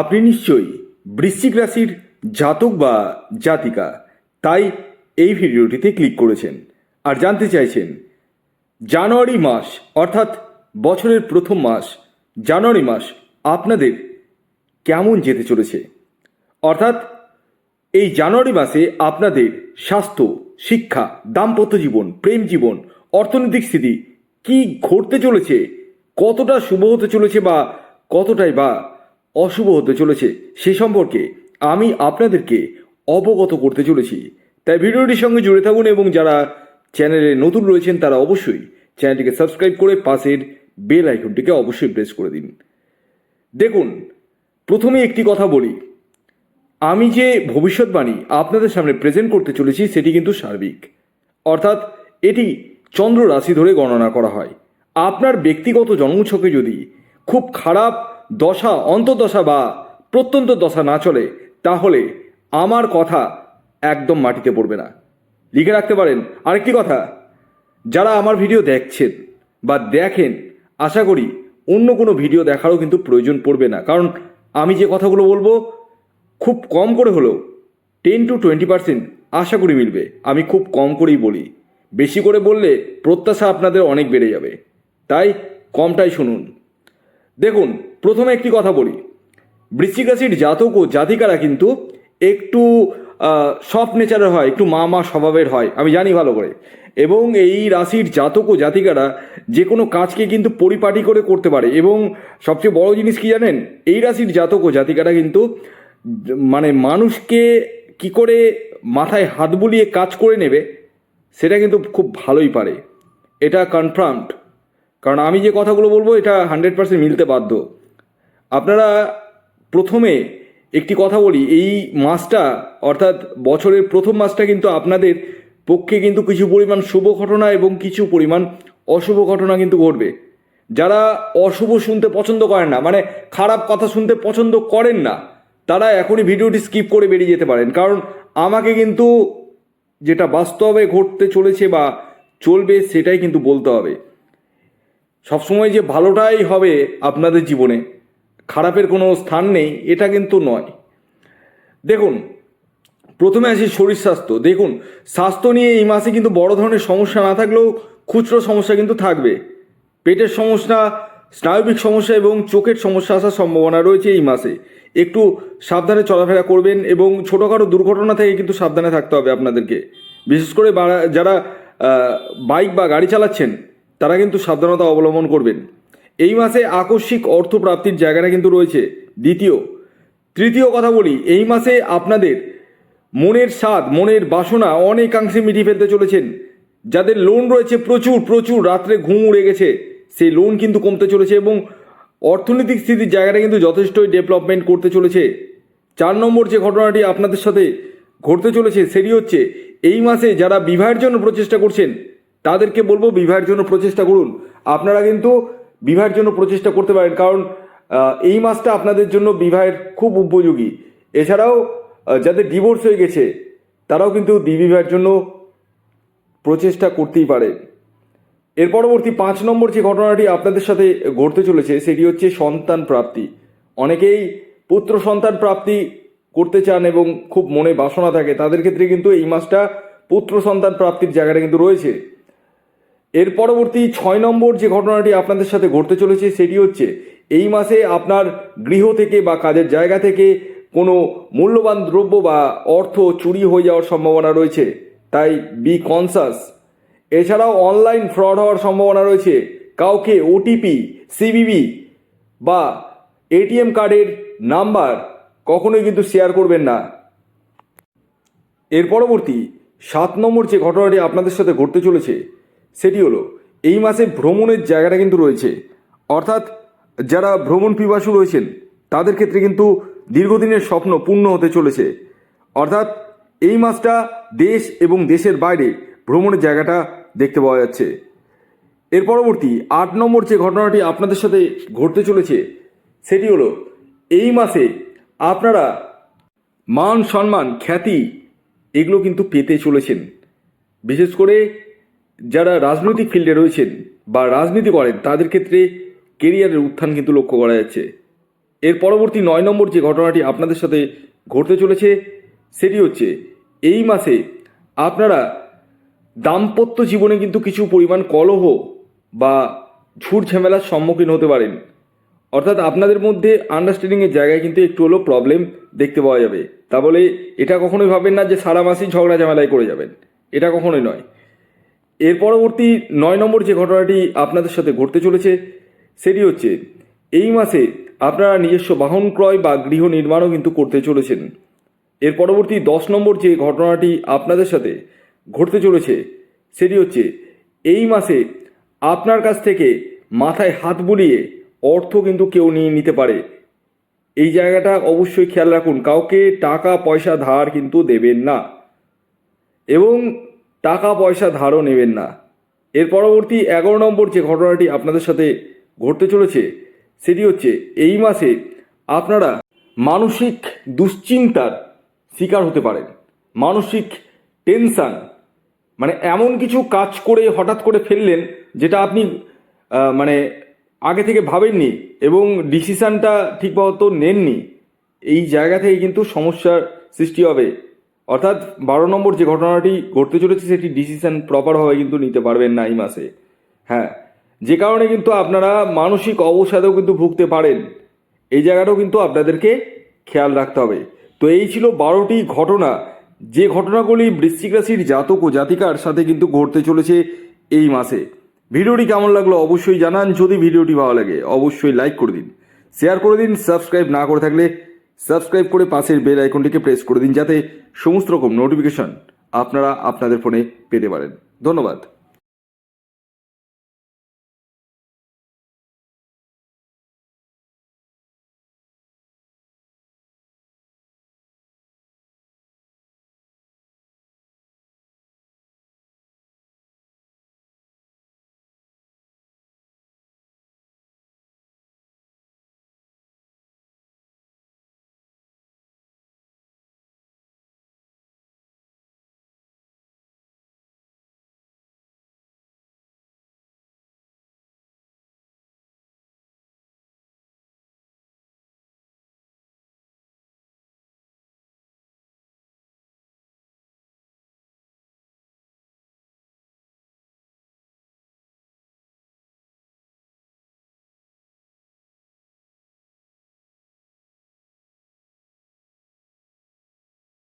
আপনি নিশ্চয়ই বৃশ্চিক রাশির জাতক বা জাতিকা, তাই এই ভিডিওটিতে ক্লিক করেছেন। আর জানতে চাইছেন, জানুয়ারি মাস, অর্থাৎ বছরের প্রথম মাস, জানুয়ারি মাস আপনাদের কেমন যেতে চলেছে? অর্থাৎ এই জানুয়ারি মাসে আপনাদের স্বাস্থ্য, শিক্ষা, দাম্পত্য জীবন, প্রেম জীবন, অর্থনৈতিক স্থিতি কি ঘটতে চলেছে, কতটা শুভ হতে চলেছে বা কতটাই বা অশুভ হতে চলেছে। সে সম্পর্কে আমি আপনাদেরকে অবগত করতে চলেছি। তাই ভিডিওটির সঙ্গে জুড়ে থাকুন এবং যারা চ্যানেলে নতুন রয়েছেন, তারা অবশ্যই চ্যানেলটিকে সাবস্ক্রাইব করে পাশের বেল আইকনটিকে অবশ্যই প্রেস করে দিন। দেখুন, প্রথমে একটি কথা বলি। আমি যে ভবিষ্যৎবাণী আপনাদের সামনে প্রেজেন্ট করতে চলেছি, সেটি কিন্তু সার্বিক। অর্থাৎ এটি চন্দ্র রাশি ধরে গণনা করা হয়। আপনার ব্যক্তিগত জন্মছকে যদি খুব খারাপ দশা অন্তদশা বা প্রত্যন্ত দশা না চলে, তাহলে আমার কথা একদম মাটিতে পড়বে না। লিখে রাখতে পারেন। আরেকটি কথা, যারা আমার ভিডিও দেখছেন বা দেখেন, আশা করি অন্য কোনো ভিডিও দেখারও কিন্তু প্রয়োজন পড়বে না। কারণ আমি যে কথাগুলো বলব, খুব কম করে হলেও টেন টু টোয়েন্টি পার্সেন্ট আশা করি মিলবে। আমি খুব কম করেই বলি। বেশি করে বললে প্রত্যাশা আপনাদের অনেক বেড়ে যাবে। তাই কমটাই শুনুন। দেখুন, প্রথমে একটি কথা বলি। বৃশ্চিক রাশির জাতক ও জাতিকারা কিন্তু একটু সফট নেচারের হয়, একটু মা মা স্বভাবের হয়, আমি জানি ভালো করে। এবং এই রাশির জাতক ও জাতিকারা যে কোনো কাজকে কিন্তু পরিপাটি করে করতে পারে। এবং সবচেয়ে বড় জিনিস কি জানেন? এই রাশির জাতক ও জাতিকারা কিন্তু মানে মানুষকে কি করে মাথায় হাত বুলিয়ে কাজ করে নেবে, সেটা কিন্তু খুব ভালোই পারে। এটা কনফার্মড কারণ আমি যে কথাগুলো বলব, এটা হান্ড্রেড পার্সেন্ট মিলতে বাধ্য। আপনারা প্রথমে একটি কথা বলি, এই মাসটা, অর্থাৎ বছরের প্রথম মাসটা কিন্তু আপনাদের পক্ষে কিন্তু কিছু পরিমাণ শুভ ঘটনা এবং কিছু পরিমাণ অশুভ ঘটনা কিন্তু ঘটবে। যারা অশুভ শুনতে পছন্দ করেন না মানে খারাপ কথা শুনতে পছন্দ করেন না, তারা এখনই ভিডিওটি স্কিপ করে বেরিয়ে যেতে পারেন। কারণ আমাকে কিন্তু যেটা বাস্তবে ঘটতে চলেছে বা চলবে সেটাই কিন্তু বলতে হবে। সবসময় যে ভালোটাই হবে আপনাদের জীবনে, খারাপের কোনো স্থান নেই, এটা কিন্তু নয়। দেখুন, প্রথমে আসি শরীর স্বাস্থ্য। দেখুন, স্বাস্থ্য নিয়ে এই মাসে কিন্তু বড় ধরনের সমস্যা না থাকলেও খুচরো সমস্যা কিন্তু থাকবে। পেটের সমস্যা, স্নায়বিক সমস্যা এবং চোখের সমস্যা আসার সম্ভাবনা রয়েছে এই মাসে। একটু সাবধানে চলাফেরা করবেন এবং ছোটোখাটো দুর্ঘটনা থেকে কিন্তু সাবধানে থাকতে হবে আপনাদেরকে। বিশেষ করে যারা বাইক বা গাড়ি চালাচ্ছেন তারা কিন্তু সাবধানতা অবলম্বন করবেন। এই মাসে আকস্মিক অর্থ প্রাপ্তির জায়গাটা কিন্তু রয়েছে। দ্বিতীয়, তৃতীয় কথা বলি, এই মাসে আপনাদের মনের স্বাদ, মনের বাসনা অনেকাংশে মিটিয়ে ফেলতে চলেছেন। যাদের লোন রয়েছে প্রচুর প্রচুর, রাত্রে ঘুম উড়ে গেছে, সেই লোন কিন্তু কমতে চলেছে এবং অর্থনৈতিক স্থিতির জায়গাটা কিন্তু যথেষ্টই ডেভেলপমেন্ট করতে চলেছে। চার নম্বর যে ঘটনাটি আপনাদের সাথে ঘটতে চলেছে, সেটি হচ্ছে, এই মাসে যারা বিবাহের জন্য প্রচেষ্টা করছেন তাদেরকে বলব বিবাহের জন্য প্রচেষ্টা করুন। আপনারা কিন্তু বিবাহের জন্য প্রচেষ্টা করতে পারেন, কারণ এই মাসটা আপনাদের জন্য বিবাহের খুব উপযোগী। এছাড়াও যাদের ডিভোর্স হয়ে গেছে, তারাও কিন্তু বিবাহের জন্য প্রচেষ্টা করতেই পারে। এর পরবর্তী পাঁচ নম্বর যে ঘটনাটি আপনাদের সাথে ঘটতে চলেছে, সেটি হচ্ছে সন্তান প্রাপ্তি। অনেকেই পুত্র সন্তান প্রাপ্তি করতে চান এবং খুব মনে বাসনা থাকে। তাদের ক্ষেত্রে কিন্তু এই মাসটা পুত্র সন্তান প্রাপ্তির জায়গাটা কিন্তু রয়েছে। এর পরবর্তী ছয় নম্বর যে ঘটনাটি আপনাদের সাথে ঘটতে চলেছে সেটি হচ্ছে, এই মাসে আপনার গৃহ থেকে বা কাজের জায়গা থেকে কোনো মূল্যবান দ্রব্য বা অর্থ চুরি হয়ে যাওয়ার সম্ভাবনা রয়েছে। তাই বি কনসাস এছাড়াও অনলাইন ফ্রড হওয়ার সম্ভাবনা রয়েছে। কাউকে ওটিপি সিবিবি বা এটিএম কার্ডের নাম্বার কখনোই কিন্তু শেয়ার করবেন না। এর পরবর্তী সাত নম্বর যে ঘটনাটি আপনাদের সাথে ঘটতে চলেছে সেটি হলো, এই মাসে ভ্রমণের জায়গাটা কিন্তু রয়েছে। অর্থাৎ যারা ভ্রমণ পিপাসু রয়েছেন, তাদের ক্ষেত্রে কিন্তু দীর্ঘদিনের স্বপ্ন পূর্ণ হতে চলেছে। অর্থাৎ এই মাসটা দেশ এবং দেশের বাইরে ভ্রমণের জায়গাটা দেখতে পাওয়া যাচ্ছে। এর পরবর্তী আট নম্বর যে ঘটনাটি আপনাদের সাথে ঘটতে চলেছে, সেটি হলো, এই মাসে আপনারা মান সম্মান, খ্যাতি, এগুলো কিন্তু পেতে চলেছেন। বিশেষ করে যারা রাজনৈতিক ফিল্ডে রয়েছেন বা রাজনীতি করেন, তাদের ক্ষেত্রে কেরিয়ারের উত্থান কিন্তু লক্ষ্য করা যাচ্ছে। এর পরবর্তী নয় নম্বর যে ঘটনাটি আপনাদের সাথে ঘটতে চলেছে, সেটি হচ্ছে, এই মাসে আপনারা দাম্পত্য জীবনে কিন্তু কিছু পরিমাণ কলহ বা ঝুট ঝামেলার সম্মুখীন হতে পারেন। অর্থাৎ আপনাদের মধ্যে আন্ডারস্ট্যান্ডিংয়ের জায়গায় কিন্তু একটু হলেও প্রবলেম দেখতে পাওয়া যাবে। তা বলে, এটা কখনোই ভাবেন না যে সারা মাসেই ঝগড়া ঝামেলায় করে যাবেন। এটা কখনোই নয়। এর পরবর্তী নয় নম্বর যে ঘটনাটি আপনাদের সাথে ঘটতে চলেছে, সেটি হচ্ছে, এই মাসে আপনারা নিজস্ব বাহন ক্রয় বা গৃহ নির্মাণও কিন্তু করতে চলেছেন। এর পরবর্তী দশ নম্বর যে ঘটনাটি আপনাদের সাথে ঘটতে চলেছে, সেটি হচ্ছে, এই মাসে আপনার কাছ থেকে মাথায় হাত বুলিয়ে অর্থ কিন্তু কেউ নিয়ে নিতে পারে। এই জায়গাটা অবশ্যই খেয়াল রাখুন, কাউকে টাকা পয়সা ধার কিন্তু দেবেন না। এবং টাকা পয়সা ধারও নেবেন না। এর পরবর্তী এগারো নম্বর যে ঘটনাটি আপনাদের সাথে ঘটতে চলেছে, সেটি হচ্ছে এই মাসে আপনারা মানসিক দুশ্চিন্তার শিকার হতে পারেন। মানসিক টেনশান মানে এমন কিছু কাজ করে হঠাৎ করে ফেললেন যেটা আপনি মানে আগে থেকে ভাবেননি এবং ডিসিশানটা ঠিকমতো নেননি। এই জায়গা থেকে কিন্তু সমস্যার সৃষ্টি হবে। অর্থাৎ বারো নম্বর যে ঘটনাটি ঘটতে চলেছে, সেটি ডিসিশন প্রপারভাবে কিন্তু নিতে পারবেন না এই মাসে হ্যাঁ যে কারণে কিন্তু আপনারা মানসিক অবসাদেও কিন্তু ভুগতে পারেন। এই জায়গাটাও কিন্তু আপনাদেরকে খেয়াল রাখতে হবে। তো এই ছিল বারোটি ঘটনা। যে ঘটনাগুলি বৃশ্চিক রাশির জাতক ও জাতিকার সাথে কিন্তু ঘটতে চলেছে এই মাসে। ভিডিওটি কেমন লাগল অবশ্যই জানান। যদি ভিডিওটি ভালো লাগে, অবশ্যই লাইক করে দিন। শেয়ার করে দিন সাবস্ক্রাইব না করে থাকলে সাবস্ক্রাইব করে পাশের বেল আইকনটিকে প্রেস করে দিন যাতে সমস্ত রকম নোটিফিকেশন আপনারা আপনাদের ফোনে পেতে পারেন। ধন্যবাদ।